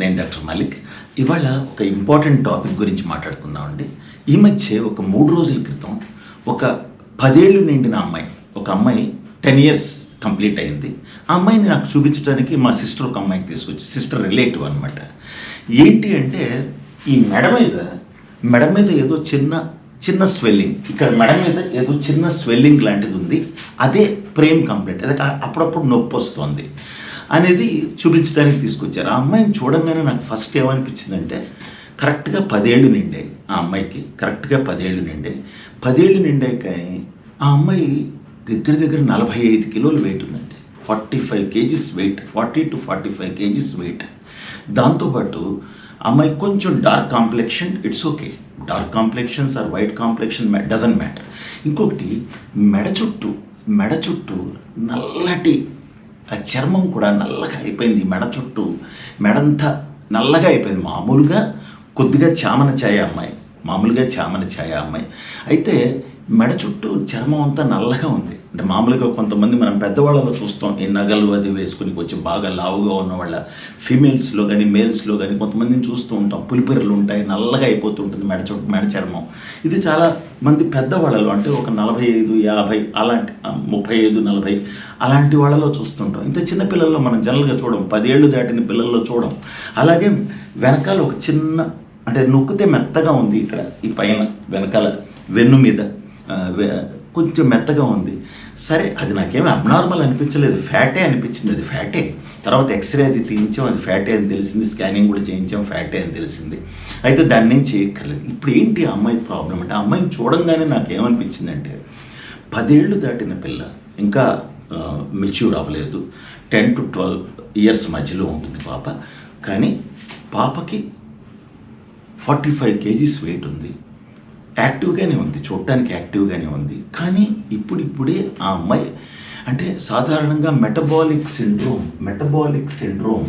నేను డాక్టర్ మలిక్. ఇవాళ ఒక ఇంపార్టెంట్ టాపిక్ గురించి మాట్లాడుకుందామండి. ఈ మధ్య ఒక మూడు రోజుల క్రితం ఒక పదేళ్ళు నిండిన అమ్మాయి ఒక అమ్మాయి టెన్ ఇయర్స్ కంప్లీట్ అయింది. ఆ అమ్మాయిని నాకు చూపించడానికి మా సిస్టర్ ఒక అమ్మాయికి తీసుకొచ్చి సిస్టర్ రిలేటివ్ అనమాట ఏంటి అంటే ఈ మెడ మీద మెడ మీద ఏదో చిన్న చిన్న స్వెల్లింగ్. ఇక్కడ మెడ మీద ఏదో చిన్న స్వెల్లింగ్ లాంటిది ఉంది. అదే ప్రేమ్ కంప్లైంట్. అదే అప్పుడప్పుడు నొప్పి వస్తుంది. అనేది చూపించడానికి తీసుకొచ్చారు. ఆ అమ్మాయిని చూడంగానే నాకు ఫస్ట్ ఏమనిపించిందంటే కరెక్ట్గా పదేళ్ళు నిండాయి ఆ అమ్మాయికి. కరెక్ట్గా పదేళ్ళు నిండాయి. పదేళ్ళు నిండాయి కానీ ఆ అమ్మాయి దగ్గర దగ్గర నలభై ఐదు కిలోలు వెయిట్ ఉందండి. Forty five KGs weight forty to forty five KGs weight దాంతోపాటు అమ్మాయి కొంచెం dark complexion it's okay dark complexions or white complexion doesn't matter ఇంకొకటి మెడ చుట్టూ మెడ చుట్టూ నల్లటి ఆ చర్మం కూడా నల్లగా అయిపోయింది. మెడ చుట్టూ మెడంతా నల్లగా అయిపోయింది. మామూలుగా కొద్దిగా చామన ఛాయ అమ్మాయి. మామూలుగా చామన ఛాయ అమ్మాయి. అయితే మెడ చుట్టూ చర్మం అంతా నల్లగా ఉంది. అంటే మామూలుగా కొంతమంది మనం పెద్దవాళ్ళలో చూస్తాం ఈ నగలు అది వేసుకుని కొంచెం బాగా లావుగా ఉన్న వాళ్ళ ఫీమేల్స్లో కానీ మేల్స్లో కానీ కొంతమందిని చూస్తూ ఉంటాం. పులిపిరలు ఉంటాయి నల్లగా అయిపోతుంటుంది మెడ చుట్టూ మెడ చర్మం. ఇది చాలా మంది పెద్దవాళ్ళలో అంటే ఒక నలభై ఐదు యాభై అలాంటి ముప్పై ఐదు నలభై అలాంటి వాళ్ళలో చూస్తుంటాం. ఇంత చిన్న పిల్లల్లో మనం జనరల్గా చూడం పదేళ్ళు దాటిన పిల్లల్లో చూడం. అలాగే వెనకాల ఒక చిన్న అంటే నొక్కితే మెత్తగా ఉంది ఇక్కడ ఈ పైన వెనకాల వెన్ను మీద వె- కొంచెం మెత్తగా ఉంది. సరే అది నాకేమి అబ్నార్మల్ అనిపించలేదు. ఫ్యాటే అనిపించింది. అది ఫ్యాటే. తర్వాత ఎక్స్రే అది తీయించాం. అది ఫ్యాటే అని తెలిసింది. స్కానింగ్ కూడా చేయించాం. ఫ్యాటే అని తెలిసింది. అయితే దాన్ని నేను చేయక్కర్లేదు. ఇప్పుడు ఏంటి ఆ అమ్మాయి ప్రాబ్లం అంటే ఆ అమ్మాయిని చూడంగానే నాకు ఏమనిపించిందంటే పదేళ్ళు దాటిన పిల్ల ఇంకా మెచ్యూర్ అవ్వలేదు. టెన్ టు ట్వెల్వ్ ఇయర్స్ మధ్యలో ఉంటుంది పాప. కానీ పాపకి ఫార్టీ ఫైవ్ కేజీస్ వెయిట్ ఉంది. యాక్టివ్గానే ఉంది చూడటానికి యాక్టివ్గానే ఉంది. కానీ ఇప్పుడిప్పుడే ఆ అమ్మాయి అంటే సాధారణంగా మెటబాలిక్ సిండ్రోమ్ మెటబాలిక్ సిండ్రోమ్.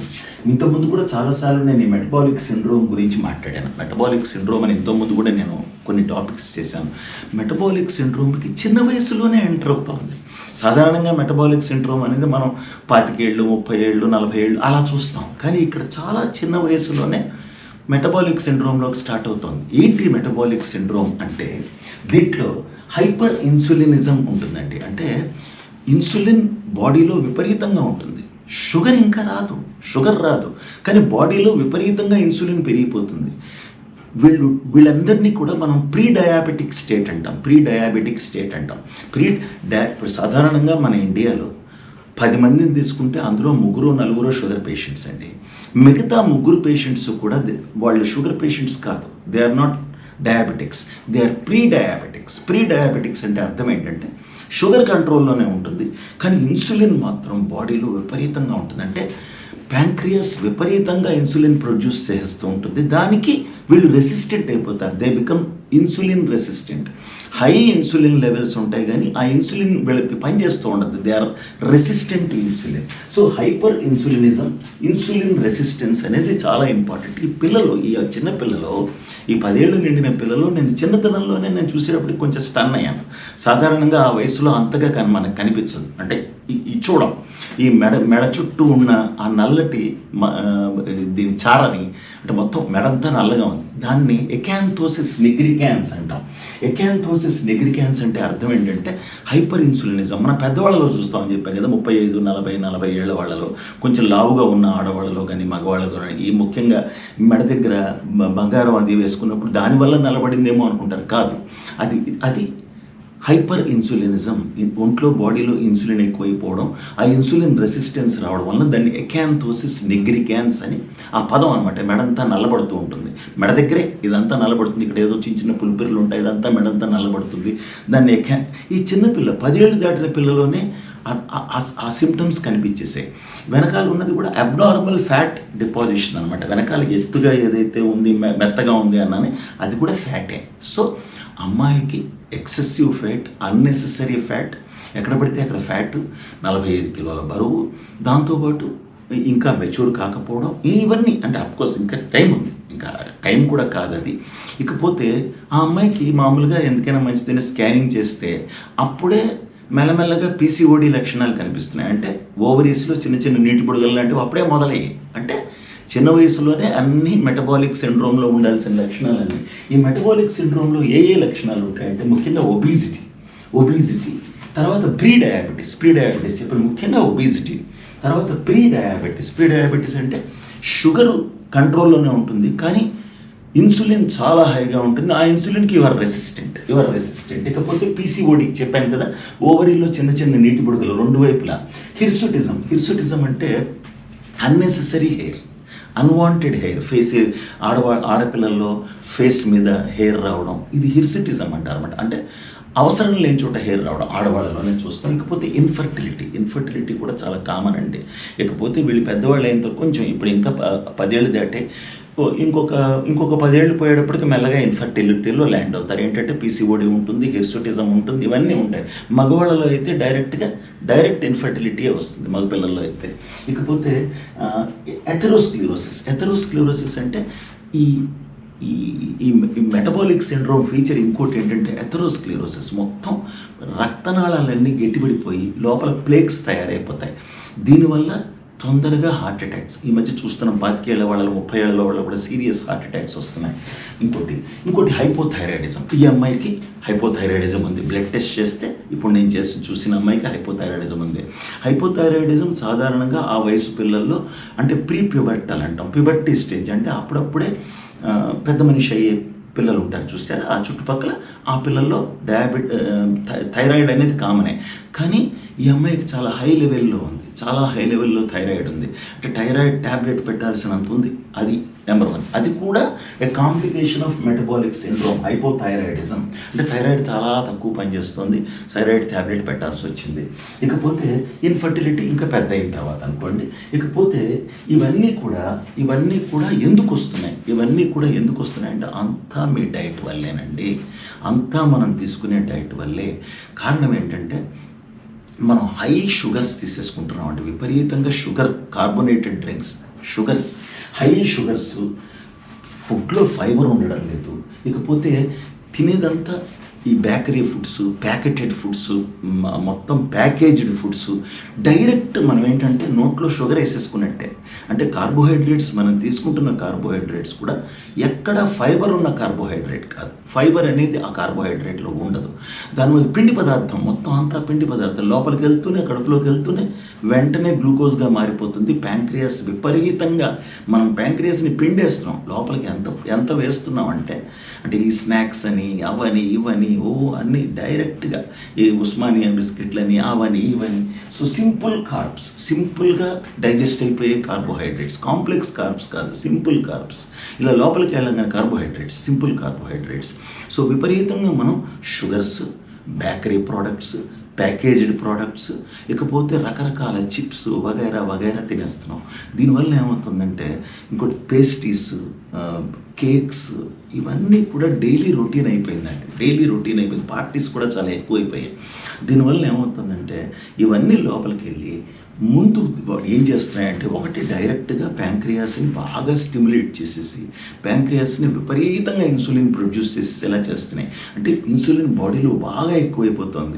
ఇంతకుముందు కూడా చాలాసార్లు నేను ఈ మెటబాలిక్ సిండ్రోమ్ గురించి మాట్లాడాను. మెటబాలిక్ సిండ్రోమ్ అని ఇంతకుముందు కూడా నేను కొన్ని టాపిక్స్ చేశాను. మెటబాలిక్ సిండ్రోమ్కి చిన్న వయసులోనే ఎంటర్ అవుతుంది. సాధారణంగా మెటబాలిక్ సిండ్రోమ్ అనేది మనం పాతికేళ్ళు ముప్పై ఏళ్ళు నలభై ఏళ్ళు అలా చూస్తాం. కానీ ఇక్కడ చాలా చిన్న వయసులోనే మెటబాలిక్ సిండ్రోమ్లోకి స్టార్ట్ అవుతుంది. ఏంటి మెటబాలిక్ సిండ్రోమ్ అంటే దీంట్లో హైపర్ ఇన్సులినిజం ఉంటుందండి. అంటే ఇన్సులిన్ బాడీలో విపరీతంగా ఉంటుంది. షుగర్ ఇంకా రాదు. షుగర్ రాదు. కానీ బాడీలో విపరీతంగా ఇన్సులిన్ పెరిగిపోతుంది. వీళ్ళు వీళ్ళందరినీ కూడా మనం ప్రీ డయాబెటిక్ స్టేట్ అంటాం. ప్రీ డయాబెటిక్ స్టేట్ అంటాం. ప్రీ డయా సాధారణంగా మన ఇండియాలో పది మందిని తీసుకుంటే అందులో ముగ్గురు నలుగురు షుగర్ పేషెంట్స్ అండి. మిగతా ముగ్గురు పేషెంట్స్ కూడా వాళ్ళు షుగర్ పేషెంట్స్ కాదు. They are not diabetics they are pre diabetics pre diabetics అంటే అర్థం ఏంటంటే షుగర్ కంట్రోల్లోనే ఉంటుంది కానీ ఇన్సులిన్ మాత్రం బాడీలో విపరీతంగా ఉంటుంది. అంటే ప్యాంక్రియాస్ విపరీతంగా ఇన్సులిన్ ప్రొడ్యూస్ చేస్తూ ఉంటుంది. దానికి వీళ్ళు రెసిస్టెంట్ అయిపోతారు. They become insulin resistant. High insulin levels ఉంటాయి కానీ ఆ ఇన్సులిన్ వీళ్ళకి పనిచేస్తూ ఉండదు. They are resistant to insulin so hyper insulinism insulin resistance అనేది చాలా ఇంపార్టెంట్ ఈ పిల్లలు ఈ చిన్న పిల్లలు ఈ పదేళ్ళు నిండిన పిల్లలు నేను చిన్నతనంలోనే నేను చూసేటప్పటికి కొంచెం స్టన్ అయ్యాను. సాధారణంగా ఆ వయసులో అంతగా కానీ మనకు కనిపించదు. అంటే ఈ- చూడం. ఈ మెడ మెడ చుట్టూ ఉన్న ఆ నల్లటి మ- దీని చారని అంటే మొత్తం మెడంతా నల్లగా ఉంది. దాన్ని ఎకాంథోసిస్ నెగ్రికాన్స్ అంటాం. ఎకాంథోసిస్ నెగ్రికాన్స్ అంటే అర్థం ఏంటంటే హైపర్ ఇన్సులినిజం. మన పెద్దవాళ్ళలో చూస్తామని చెప్పాం కదా ముప్పై ఐదు నలభై నలభై ఏళ్ళ వాళ్ళలో. కొంచెం లావుగా ఉన్న ఆడవాళ్ళలో కానీ మగవాళ్ళలో కానీ ఈ ముఖ్యంగా మెడ దగ్గర బంగారం అది వేసుకున్నప్పుడు దానివల్ల నిలబడిందేమో అనుకుంటారు. కాదు. అది అది హైపర్ ఇన్సులినిజం ఒంట్లో బాడీలో ఇన్సులిన్ ఎక్కువైపోవడం ఆ ఇన్సులిన్ రెసిస్టెన్స్ రావడం వలన దాన్ని ఎకాంథోసిస్ నెగ్రికాన్స్ అని ఆ పదం అనమాట మెడంతా నల్లబడుతూ ఉంటుంది. మెడ దగ్గరే ఇదంతా నల్లబడుతుంది. ఇక్కడ ఏదో చిన్న చిన్న పులిపిర్లు ఉంటాయి. ఇదంతా మెడంతా నల్లబడుతుంది. దాన్ని ఎకా ఈ చిన్నపిల్ల పదేళ్ళు దాటిన పిల్లలోనే ఆ- సిమ్టమ్స్ కనిపించేసాయి. వెనకాల ఉన్నది కూడా అబ్నార్మల్ ఫ్యాట్ డిపాజిషన్ అనమాట వెనకాల ఎత్తుగా ఏదైతే ఉంది మె- మెత్తగా ఉంది అన్నానే అది కూడా ఫ్యాటే సో అమ్మాయికి ఎక్సెసివ్ ఫ్యాట్ అన్నెసెసరీ ఫ్యాట్ ఎక్కడ పడితే అక్కడ ఫ్యాట్ నలభై ఐదు కిలోల బరువు దాంతోపాటు ఇంకా మెచ్యూర్ కాకపోవడం ఇవన్నీ అంటే అఫ్కోర్స్ ఇంకా టైం ఉంది. ఇంకా టైం కూడా కాదు అది. ఇకపోతే ఆ అమ్మాయికి మామూలుగా ఎందుకైనా మంచిదైనా స్కానింగ్ చేస్తే అప్పుడే మెల్లమెల్లగా పీసీఓడి లక్షణాలు కనిపిస్తున్నాయి. అంటే ఓవరీస్లో చిన్న చిన్న నీటి పొడుగులు లాంటివి అప్పుడే మొదలయ్యాయి. అంటే చిన్న వయసులోనే అన్ని మెటబాలిక్ సిండ్రోమ్లో ఉండాల్సిన లక్షణాలన్నీ. ఈ మెటబాలిక్ సిండ్రోమ్లో ఏ ఏ లక్షణాలు ఉంటాయంటే ముఖ్యంగా ఒబీసిటీ ఒబీసిటీ తర్వాత ప్రీ డయాబెటీస్ ప్రీ డయాబెటీస్ చెప్పిన ముఖ్యంగా ఒబీసిటీ తర్వాత ప్రీ డయాబెటీస్ ప్రీ డయాబెటీస్ అంటే షుగర్ కంట్రోల్లోనే ఉంటుంది. కానీ ఇన్సులిన్ చాలా హైగా ఉంటుంది. ఆ ఇన్సులిన్కి యువర్ రెసిస్టెంట్ యువర్ రెసిస్టెంట్. ఇకపోతే పీసీఓడి చెప్పాను కదా ఓవరీలో చిన్న చిన్న నీటి బుడగలు రెండు వైపులా. హిర్సుటిజం హిర్సుటిజం అంటే unnecessary hair unwanted hair face ఆడవా ఆడపిల్లల్లో ఫేస్ మీద హెయిర్ రావడం ఇది హిర్సిటిజం అంటారు అనమాట అంటే అవసరం లేని చోట హెయిర్ రావడం ఆడవాళ్ళలోనే చూస్తాం. ఇకపోతే ఇన్ఫర్టిలిటీ ఇన్ఫర్టిలిటీ కూడా చాలా కామన్ అండి. ఇకపోతే వీళ్ళు పెద్దవాళ్ళు అయిన కొంచెం ఇప్పుడు ఇంకా ప- పదేళ్ళు దాటే ఇంకొక ఇంకొక పదేళ్ళు పోయేటప్పటికి మెల్లగా ఇన్ఫర్టిలిటీలో ల్యాండ్ అవుతారు. ఏంటంటే పీసీఓడి ఉంటుంది హిర్సుటిజం ఉంటుంది ఇవన్నీ ఉంటాయి. మగవాళ్ళలో అయితే డైరెక్ట్గా డైరెక్ట్ ఇన్ఫర్టిలిటీ వస్తుంది మగపిల్లల్లో అయితే. ఇకపోతే ఎథెరోస్క్లిరోసిస్ ఎథెరోస్క్లిరోసిస్ అంటే ఈ ఈ ఈ మెటబాలిక్ సిండ్రోమ్ ఫీచర్ ఇంకోటి ఏంటంటే ఎథరోస్క్లిరోసిస్ మొత్తం రక్తనాళాలన్నీ గట్టిపడిపోయి లోపల ప్లేక్స్ తయారైపోతాయి. దీనివల్ల తొందరగా హార్ట్ అటాక్స్ ఈ మధ్య చూస్తున్నాం పాతికేళ్ళ వాళ్ళ ముప్పై ఏళ్ళ వాళ్ళ కూడా సీరియస్ హార్ట్ అటాక్స్ వస్తున్నాయి. ఇంకోటి ఇంకోటి హైపోథైరాయిడిజం ఈ అమ్మాయికి హైపోథైరాయిడిజం ఉంది. బ్లడ్ టెస్ట్ చేస్తే ఇప్పుడు నేను చేసి చూసిన అమ్మాయికి హైపోథైరాయిడిజం ఉంది. హైపోథైరాయిడిజం సాధారణంగా ఆ వయసు పిల్లల్లో అంటే ప్రీ ప్యూబర్టల్ అంటాం. ప్యూబర్టీ స్టేజ్ అంటే అప్పుడప్పుడే పెద్ద మనిషి అయ్యే పిల్లలు ఉంటారు చూసారా ఆ చుట్టుపక్కల ఆ పిల్లల్లో డయాబెట్ థైరాయిడ్ అనేది కామనే కానీ ఈ అమ్మాయికి చాలా హై లెవెల్లో ఉంది. చాలా హై లెవెల్లో థైరాయిడ్ ఉంది. అంటే థైరాయిడ్ ట్యాబ్లెట్ పెట్టాల్సినంత ఉంది. అది నెంబర్ వన్ అది కూడా a complication of metabolic syndrome hypothyroidism అంటే థైరాయిడ్ చాలా తక్కువ పనిచేస్తుంది థైరాయిడ్ ట్యాబ్లెట్ పెట్టాల్సి వచ్చింది. ఇకపోతే ఇన్ఫర్టిలిటీ ఇంకా పెద్ద అయిన తర్వాత అనుకోండి. ఇకపోతే ఇవన్నీ కూడా ఇవన్నీ కూడా ఎందుకు వస్తున్నాయి? ఇవన్నీ కూడా ఎందుకు వస్తున్నాయి అంటే అంతా మీ డైట్ వల్లేనండి. అంతా మనం తీసుకునే డైట్ వల్లే. కారణం ఏంటంటే మనం హై షుగర్స్ తీసేసుకుంటున్నాం అంటే విపరీతంగా sugar carbonated drinks sugars high sugars ఫుడ్లో ఫైబర్ ఉండడం లేదు. ఇకపోతే తినేదంతా ఈ బేకరీ ఫుడ్స్ ప్యాకెటెడ్ ఫుడ్స్ మొత్తం ప్యాకేజ్డ్ ఫుడ్స్ డైరెక్ట్ మనం ఏంటంటే నోట్లో షుగర్ వేసేసుకున్నట్టే. అంటే కార్బోహైడ్రేట్స్ మనం తీసుకుంటున్న కార్బోహైడ్రేట్స్ కూడా ఎక్కడ ఫైబర్ ఉన్న కార్బోహైడ్రేట్ కాదు. ఫైబర్ అనేది ఆ కార్బోహైడ్రేట్లో ఉండదు. దాని మీద పిండి పదార్థం మొత్తం అంతా పిండి పదార్థం. లోపలికి వెళ్తూనే కడుపులోకి వెళ్తూనే వెంటనే గ్లూకోజ్గా మారిపోతుంది. ప్యాంక్రియాస్ విపరీతంగా మనం ప్యాంక్రియాస్ని పిండేస్తున్నాం. లోపలికి ఎంత ఎంత వేస్తున్నాం అంటే అంటే ఈ స్నాక్స్ అని అవని ఇవని ఓ అన్ని డైరెక్ట్గా ఈ ఉస్మానియా బిస్కెట్లని అవని ఇవని సో సింపుల్ కార్బ్స్ సింపుల్గా డైజెస్ట్ అయిపోయే కార్బోహైడ్రేట్స్. కాంప్లెక్స్ కార్బ్స్ కాదు సింపుల్ కార్బ్స్. ఇలా లోపలికి వెళ్ళగానే కార్బోహైడ్రేట్స్ సింపుల్ కార్బోహైడ్రేట్స్. సో విపరీతంగా మనం sugars bakery products packaged products ఇకపోతే రకరకాల చిప్స్ వగైరా వగైరా తినేస్తున్నాం. దీనివల్ల ఏమవుతుందంటే ఇంకోటి పేస్టీస్ కేక్స్ ఇవన్నీ కూడా డైలీ రొటీన్ అయిపోయిందండి. డైలీ రొటీన్ అయిపోయింది. పార్టీస్ కూడా చాలా ఎక్కువైపోయాయి. దీనివల్ల ఏమవుతుందంటే ఇవన్నీ లోపలికి వెళ్ళి ముందు ఏం చేస్తున్నాయంటే ఒకటి డైరెక్ట్గా ప్యాంక్రియాస్ని బాగా స్టిమ్యులేట్ చేసేసి ప్యాంక్రియాస్ని విపరీతంగా ఇన్సులిన్ ప్రొడ్యూస్ చేసి ఎలా చేస్తున్నాయి? అంటే ఇన్సులిన్ బాడీలో బాగా ఎక్కువైపోతుంది.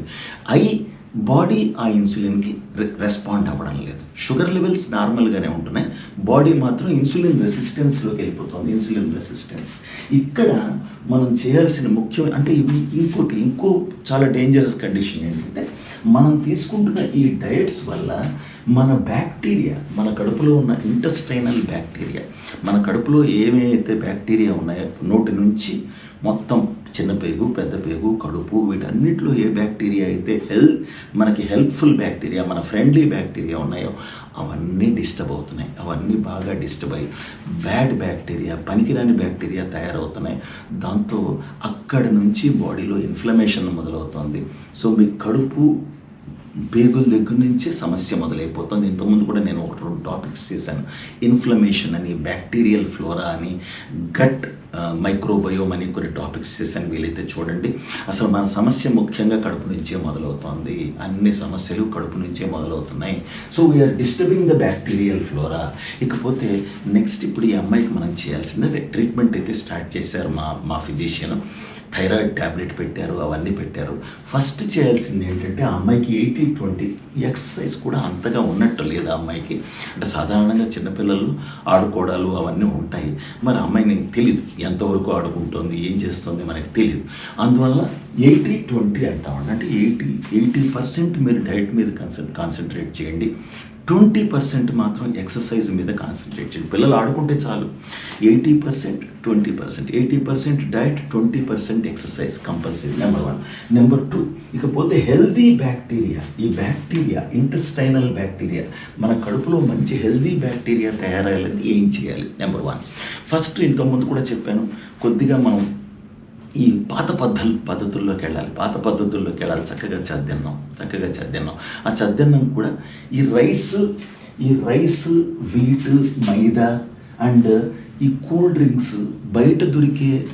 అయి బాడీ ఆ ఇన్సులిన్కి రెస్పాండ్ అవ్వడం లేదు. షుగర్ లెవెల్స్ నార్మల్గానే ఉంటున్నాయి. బాడీ మాత్రం ఇన్సులిన్ రెసిస్టెన్స్లోకి వెళ్ళిపోతుంది ఇన్సులిన్ రెసిస్టెన్స్. ఇక్కడ మనం చేయాల్సిన ముఖ్యమైన అంటే ఇవి ఇంకోటి ఇంకో చాలా డేంజరస్ కండిషన్ ఏంటంటే మనం తీసుకుంటున్న ఈ డయట్స్ వల్ల మన బ్యాక్టీరియా మన కడుపులో ఉన్న ఇంటెస్టైనల్ బ్యాక్టీరియా మన కడుపులో ఏమైతే బ్యాక్టీరియా ఉన్నాయో నోటి నుంచి మొత్తం చిన్న పేగు పెద్ద పేగు కడుపు వీటన్నిటిలో ఏ బ్యాక్టీరియా అయితే హెల్త్ మనకి హెల్ప్ఫుల్ బ్యాక్టీరియా మన ఫ్రెండ్లీ బ్యాక్టీరియా ఉన్నాయో అవన్నీ డిస్టర్బ్ అవుతున్నాయి. అవన్నీ బాగా డిస్టర్బ్ అయ్యి బ్యాడ్ బ్యాక్టీరియా పనికిరాని బ్యాక్టీరియా తయారవుతున్నాయి. దాంతో అక్కడి నుంచి బాడీలో ఇన్ఫ్లమేషన్ మొదలవుతుంది. సో మీ కడుపు పేగుల దగ్గర నుంచే సమస్య మొదలైపోతుంది. ఇంతకుముందు కూడా నేను ఒక రెండు టాపిక్స్ చేశాను. ఇన్ఫ్లమేషన్ అని బ్యాక్టీరియల్ ఫ్లోరా అని గట్ మైక్రోబయోమ్ అని కొన్ని టాపిక్స్ చేశాను. వీలైతే చూడండి. అసలు మన సమస్య ముఖ్యంగా కడుపు నుంచే మొదలవుతుంది. అన్ని సమస్యలు కడుపు నుంచే మొదలవుతున్నాయి. So we are disturbing the bacterial flora ఇకపోతే నెక్స్ట్ ఇప్పుడు ఈ అమ్మాయికి మనం చేయాల్సింది అదే ట్రీట్మెంట్ అయితే స్టార్ట్ చేశారు మా మా ఫిజిషియన్ థైరాయిడ్ ట్యాబ్లెట్ పెట్టారు అవన్నీ పెట్టారు. ఫస్ట్ చేయాల్సింది ఏంటంటే ఆ అమ్మాయికి ఎయిటీ ట్వంటీ ఎక్సర్సైజ్ కూడా అంతగా ఉన్నట్టు లేదు ఆ అమ్మాయికి. అంటే సాధారణంగా చిన్నపిల్లలు ఆడుకోవడాలు అవన్నీ ఉంటాయి. మరి అమ్మాయిని తెలియదు ఎంతవరకు ఆడుకుంటుంది ఏం చేస్తుంది మనకి తెలియదు అందువల్ల ఎయిటీ ట్వంటీ అంటామండి అంటే ఎయిటీ ఎయిటీ పర్సెంట్ మీరు డైట్ మీద కాన్సన్ కాన్సన్ట్రేట్ చేయండి. ట్వంటీ పర్సెంట్ మాత్రం ఎక్సర్సైజ్ మీద కాన్సన్ట్రేట్ చేయండి. పిల్లలు ఆడుకుంటే చాలు. Eighty percent twenty percent. Eighty percent diet twenty percent exercise compulsory number one number two ఇకపోతే హెల్దీ బ్యాక్టీరియా ఈ బ్యాక్టీరియా ఇంటెస్టైనల్ బ్యాక్టీరియా మన కడుపులో మంచి హెల్దీ బ్యాక్టీరియా తయారయ్యేది ఏం చేయాలి? నెంబర్ వన్ ఫస్ట్ ఇంతకుముందు కూడా చెప్పాను. కొద్దిగా మనం ఈ పాత పద్ధతులు పద్ధతుల్లోకి వెళ్ళాలి. పాత పద్ధతుల్లోకి వెళ్ళాలి. చక్కగా చద్దన్నం చక్కగా చద్దన్నం. ఆ చద్దన్నం కూడా ఈ రైస్ ఈ రైస్ వీట్ మైదా అండ్ ఈ కూల్ డ్రింక్స్ బయట దొరికే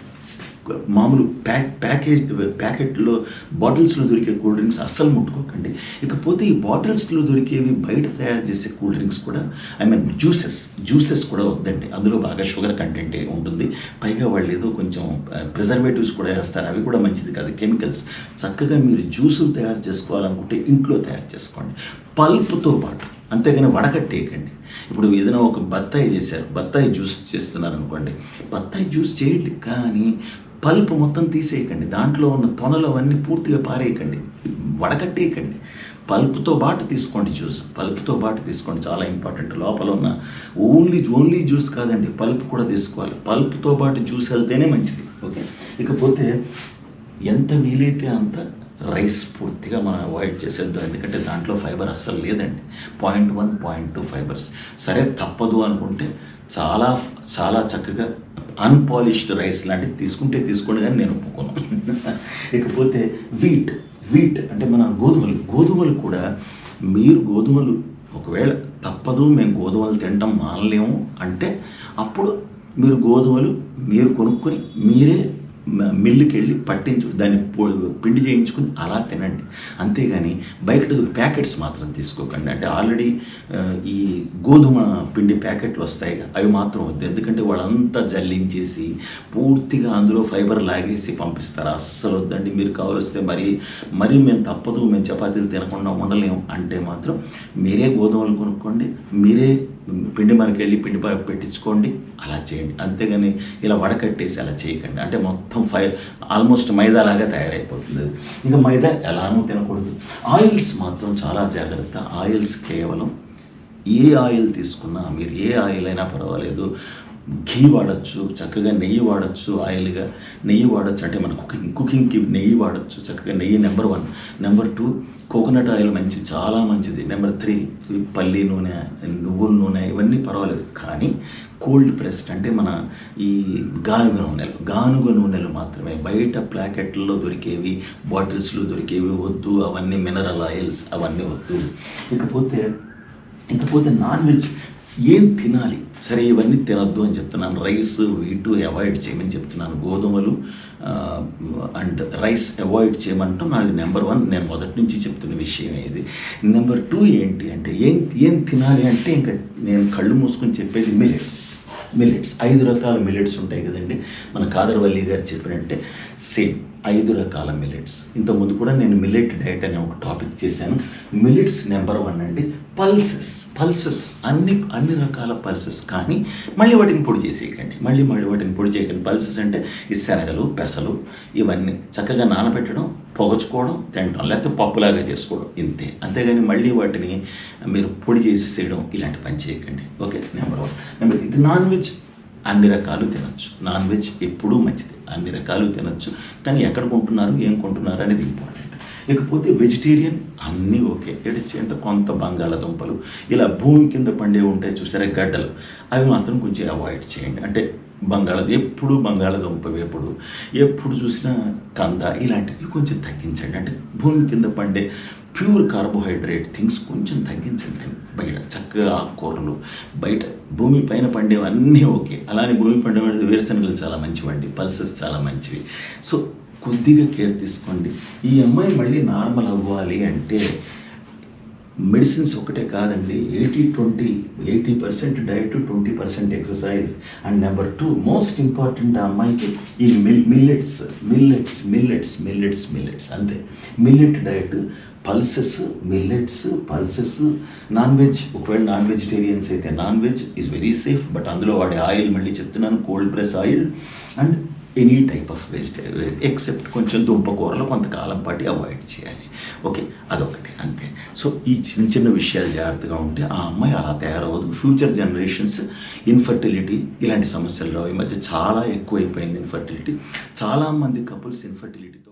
మామూలు ప్యాక్ ప్యాకేజ్ ప్యాకెట్లో బాటిల్స్లో దొరికే కూల్ డ్రింక్స్ అస్సలు ముట్టుకోకండి. ఇకపోతే ఈ బాటిల్స్లో దొరికేవి బయట తయారు చేసే కూల్ డ్రింక్స్ కూడా ఐ మీన్ జ్యూసెస్ జ్యూసెస్ కూడా వద్దండి. అందులో బాగా షుగర్ కంటెంట్ ఉంటుంది. పైగా వాళ్ళు ఏదో కొంచెం ప్రిజర్వేటివ్స్ కూడా వేస్తారు. అవి కూడా మంచిది కాదు. కెమికల్స్ చక్కగా మీరు జ్యూసులు తయారు చేసుకోవాలనుకుంటే ఇంట్లో తయారు చేసుకోండి. పల్ప్తో పాటు అంతేగాని వడకట్టేయకండి. ఇప్పుడు ఏదైనా ఒక బత్తాయి చేశారు. బత్తాయి జ్యూస్ చేస్తున్నారు అనుకోండి బత్తాయి జ్యూస్ చేయండి కానీ పల్ప్ మొత్తం తీసేయకండి. దాంట్లో ఉన్న తొనలు అవన్నీ పూర్తిగా పారేయకండి. వడకట్టేయకండి. పల్ప్తో పాటు తీసుకోండి జ్యూస్. పల్ప్తో పాటు తీసుకోండి చాలా ఇంపార్టెంట్. లోపల ఉన్న ఓన్లీ ఓన్లీ జ్యూస్ కాదండి పల్ప్ కూడా తీసుకోవాలి. పల్ప్తో పాటు జ్యూస్ వెళ్తేనే మంచిది. ఓకే? ఇకపోతే ఎంత వీలైతే అంత రైస్ పూర్తిగా మనం అవాయిడ్ చేసేద్దాం. ఎందుకంటే దాంట్లో ఫైబర్ అస్సలు లేదండి. Point one point two fibres. సరే తప్పదు అనుకుంటే చాలా చాలా చక్కగా అన్పాలిష్డ్ రైస్ లాంటివి తీసుకుంటే తీసుకోండి కానీ నేను ఒప్పుకోను. ఇకపోతే వీట్ వీట్ అంటే మన గోధుమలు. గోధుమలు కూడా మీరు గోధుమలు ఒకవేళ తప్పదు మేము గోధుమలు తినటం మానలేము అంటే అప్పుడు మీరు గోధుమలు మీరు కొనుక్కొని మీరే మిల్లుకి వెళ్ళి పట్టించు దాన్ని పిండి చేయించుకుని అలా తినండి. అంతేగాని బయట ప్యాకెట్స్ మాత్రం తీసుకోకండి. అంటే ఆల్రెడీ ఈ గోధుమ పిండి ప్యాకెట్లు వస్తాయి అవి మాత్రం వద్దు. ఎందుకంటే వాళ్ళంతా జల్లించేసి పూర్తిగా అందులో ఫైబర్ లాగేసి పంపిస్తారు. అస్సలు వద్దండి. మీరు కావలిస్తే మరి మరి మేము తప్పదు. మేము చపాతీలు తినకుండా ఉండలేము. అంటే మాత్రం మీరే గోధుమలు కొనుక్కోండి. మీరే పిండి మనకి వెళ్ళి పిండి ప- పెట్టించుకోండి అలా చేయండి. అంతేగాని ఇలా వడకట్టేసి అలా చేయకండి. అంటే మొత్తం ఫై ఆల్మోస్ట్ మైదా లాగా తయారైపోతుంది ఇంకా మైదా ఎలానూ తినకూడదు. ఆయిల్స్ మాత్రం చాలా జాగ్రత్త. ఆయిల్స్ కేవలం ఏ ఆయిల్ తీసుకున్నా మీరు ఏ ఆయిల్ అయినా పర్వాలేదు. ఘీ వాడచ్చు చక్కగా నెయ్యి వాడచ్చు ఆయిల్గా నెయ్యి వాడచ్చు. అంటే మన కుకింగ్ కుకింగ్కి నెయ్యి వాడచ్చు చక్కగా నెయ్యి number one. Number two coconut oil మంచి చాలా మంచిది. నెంబర్ త్రీ పల్లి నూనె నువ్వుల నూనె ఇవన్నీ పర్వాలేదు. కానీ కోల్డ్ ప్రెస్డ్ అంటే మన ఈ గానుగ నూనెలు గానుగ నూనెలు మాత్రమే. బయట ప్లాకెట్లలో దొరికేవి బాటిల్స్లో దొరికేవి వద్దు. అవన్నీ మినరల్ ఆయిల్స్ అవన్నీ వద్దు. ఇకపోతే ఇకపోతే నాన్ వెజ్ ఏం తినాలి? సరే ఇవన్నీ తినద్దు అని చెప్తున్నాను. రైస్ వీటు అవాయిడ్ చేయమని చెప్తున్నాను. గోధుమలు అండ్ రైస్ అవాయిడ్ చేయమంటాం నాది నెంబర్ వన్. నేను మొదటి నుంచి చెప్తున్న విషయం ఇది. నెంబర్ టూ ఏంటి అంటే ఏం ఏం తినాలి అంటే ఇంకా నేను కళ్ళు మూసుకొని చెప్పేది మిలెట్స్ మిల్లెట్స్ ఐదు రకాల మిల్లెట్స్ ఉంటాయి కదండి. మన కాదర్వల్లి గారు చెప్పినట్టే సేమ్ ఐదు రకాల మిల్లెట్స్ ఇంతకుముందు కూడా నేను మిల్లెట్ డైట్ అనే ఒక టాపిక్ చేశాను. మిల్లెట్స్ నెంబర్ వన్ అండి పల్సెస్ పల్సెస్ అన్ని అన్ని రకాల పల్సెస్ కానీ మళ్ళీ వాటిని పొడి చేసేయకండి. మళ్ళీ మళ్ళీ వాటిని పొడి చేయకండి. పల్సెస్ అంటే ఈ శనగలు పెసలు ఇవన్నీ చక్కగా నానబెట్టడం పొగచుకోవడం తినడం లేకపోతే పప్పులాగా చేసుకోవడం ఇంతే. అంతేగాని మళ్ళీ వాటిని మీరు పొడి చేసేసేయడం ఇలాంటి పని చేయకండి. Okay number one. నెంబర్ ఇది నాన్ వెజ్. అన్ని రకాలు తినచ్చు. నాన్ వెజ్ ఎప్పుడూ మంచిది. అన్ని రకాలు తినొచ్చు. కానీ ఎక్కడ కొంటున్నారు? ఏం కొంటున్నారు అనేది ఇంపార్టెంట్ ఇకపోతే వెజిటేరియన్ అన్నీ ఓకే. ఎడిచేంత కొంత బంగాళాదుంపలు. ఇలా భూమి కింద పండే ఉంటాయి చూసారా గడ్డలు. అవి మాత్రం కొంచెం అవాయిడ్ చేయండి. అంటే బంగాళ ఎప్పుడు బంగాళదుంప వేపుడు ఎప్పుడు చూసినా కంద ఇలాంటివి కొంచెం తగ్గించండి. అంటే భూమి కింద పండే ప్యూర్ కార్బోహైడ్రేట్ థింగ్స్ కొంచెం తగ్గించండి బయట చక్కగా ఆకుకూరలు బయట భూమి పైన పండేవన్నీ ఓకే. అలానే భూమి పండే వేరుశనగలు చాలా మంచివండి పల్సెస్ చాలా మంచివి. సో కొద్దిగా కేర్ తీసుకోండి. ఈ అమ్మాయి మళ్ళీ నార్మల్ అవ్వాలి అంటే మెడిసిన్స్ ఒకటే కాదండి eighty twenty eighty percent diet twenty percent exercise. And number two most important ఆ అమ్మాయికి ఈ mill millets millets millets millets millets అంతే. Millet diet pulses millets pulses non veg. ఒకవేళ నాన్ వెజిటేరియన్స్ అయితే non veg is very safe but అందులో వాడే oil మళ్ళీ చెప్తున్నాను cold press oil. And any type of vegetarian except కొంచెం దుంపకూరలు కొంతకాలం పాటు అవాయిడ్ చేయాలి. ఓకే అదొకటి. అంతే. సో ఈ చిన్న చిన్న విషయాలు జాగ్రత్తగా ఉంటే ఆ అమ్మాయి అలా తయారవదు ఫ్యూచర్ జనరేషన్స్ ఇన్ఫర్టిలిటీ ఇలాంటి సమస్యలు రావు. ఈ మధ్య చాలా ఎక్కువైపోయింది ఇన్ఫర్టిలిటీ చాలామంది కపుల్స్ ఇన్ఫర్టిలిటీతో